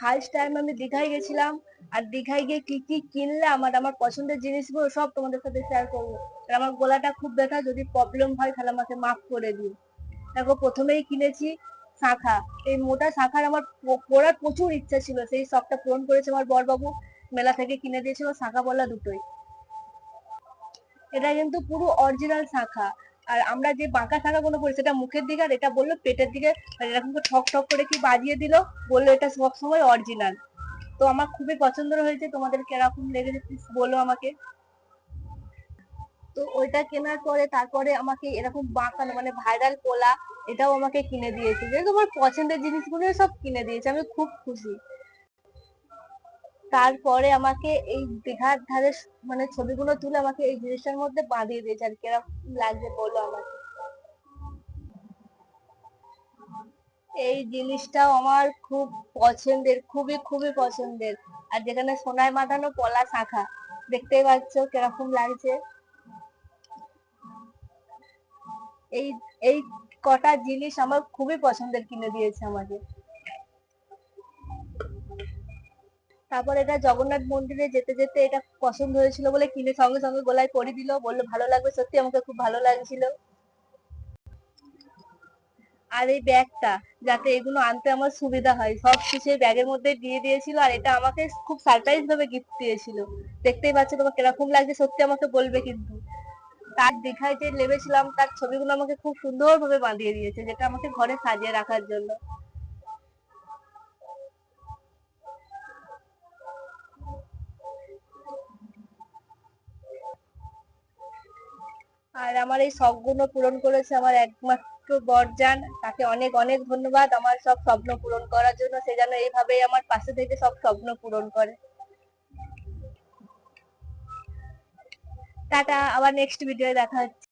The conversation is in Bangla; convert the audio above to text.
ফার্স্ট টাইম আমি দীঘায় গেছিলাম, আর দীঘায় গিয়ে কি কি কিনলাম আর আমার পছন্দের জিনিসগুলো সব তোমাদের সাথে শেয়ার করব। আর আমার গলাটা খুব ব্যথা, যদি প্রবলেম হয় তাহলে আমাকে মাফ করে দিও। দেখো, প্রথমেই কিনেছি শাঁখা। এই মোটা শাঁখার আমার প- পরার প্রচুর ইচ্ছা ছিল। সেই শখটা পূরণ করেছে আমার বরবাবু। মেলা থেকে কিনে দিয়েছিল শাঁখা বলা দুটোই। এটা কিন্তু পুরো অরিজিনাল শাঁখা। আর আমরা যে বাঁকা শাঁখা গুলো পরি সেটা মুখের দিকে আর এটা বলল পেটের দিকে। এরকম করে ঠক ঠক করে কি বাজিয়ে দিল, বলল এটা সব সময় অরিজিনাল তো আমার খুবই পছন্দ হয়েছে, তোমাদের কীরকম লেগেছে প্লিজ বলো আমাকে। তো ওইটা কেনার পরে তারপরে আমাকে এরকম বাঁকানো মানে ভাইরাল পোলা এটাও আমাকে কিনে দিয়েছে। যেহেতু আমার পছন্দের জিনিসগুলো সব কিনে দিয়েছে, আমি খুব খুশি। তারপরে আমাকে এই দীঘার ধারে মানে ছবিগুলো তুলে আমাকে এই জিনিসটার মধ্যে বাঁধিয়ে দিয়েছে আর কীরকম লাগছে বলো আমাকে। এই জিনিসটাও আমার খুব পছন্দের, খুবই খুবই পছন্দের। আর যেখানে সোনায় বাঁধানো পলা শাখা, দেখতেই পাচ্ছ কীরকম লাগছে। এই এই কটা জিনিস আমার খুবই পছন্দের কিনে দিয়েছে আমাকে। তারপর এটা জগন্নাথ মন্দিরে যেতে যেতে এটা পছন্দ হয়েছিল বলে কিনে সঙ্গে সঙ্গে গলায় পরিয়ে দিল, বলল ভালো লাগবে, সত্যি আমাকে খুব ভালো লাগছিল। আর এই ব্যাগটা, যাতে এগুলো আনতে আমার সুবিধা হয়, সব কিছু ব্যাগের মধ্যে দিয়ে দিয়েছিল আর এটা আমাকে খুব সারপ্রাইজ ভাবে গিফট দিয়েছিল। দেখতেই পাচ্ছ তোমার কীরকম লাগছে, সত্যি আমাকে বলবে কিন্তু। তার দীঘায় যে নেমেছিলাম, তার ছবিগুলো আমাকে খুব সুন্দর ভাবে বাঁধিয়ে দিয়েছে, যেটা আমাকে ঘরে সাজিয়ে রাখার জন্য। আর আমার এই শখগুলো পূরণ করেছে আমার একমাত্র বরজান। তাকে অনেক অনেক ধন্যবাদ আমার সব স্বপ্ন পূরণ করার জন্য। সে যেন এইভাবেই আমার পাশে থেকে সব স্বপ্ন পূরণ করে। টাটা, আবার নেক্সট ভিডিও দেখা হচ্ছে।